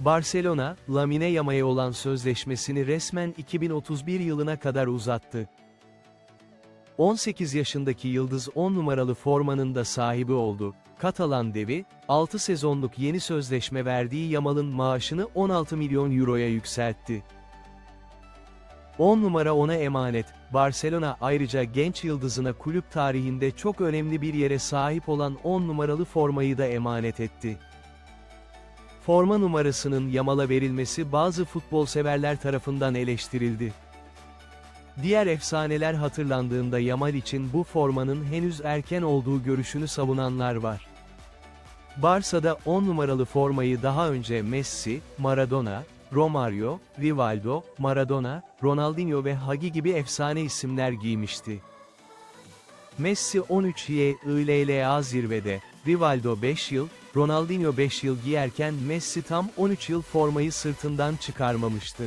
Barcelona, Lamine Yamal'e olan sözleşmesini resmen 2031 yılına kadar uzattı. 18 yaşındaki Yıldız 10 numaralı formanın da sahibi oldu. Katalan devi, 6 sezonluk yeni sözleşme verdiği Yamal'ın maaşını 16 milyon euroya yükseltti. 10 numara ona emanet. Barcelona ayrıca genç yıldızına kulüp tarihinde çok önemli bir yere sahip olan 10 numaralı formayı da emanet etti. Forma numarasının Yamal'a verilmesi bazı futbol severler tarafından eleştirildi. Diğer efsaneler hatırlandığında Yamal için bu formanın henüz erken olduğu görüşünü savunanlar var. Barça'da 10 numaralı formayı daha önce Messi, Maradona, Romario, Rivaldo, Maradona, Ronaldinho ve Hagi gibi efsane isimler giymişti. Messi 13 YILLA zirvede, Rivaldo 5 yıl, Ronaldinho 5 yıl giyerken Messi tam 13 yıl formayı sırtından çıkarmamıştı.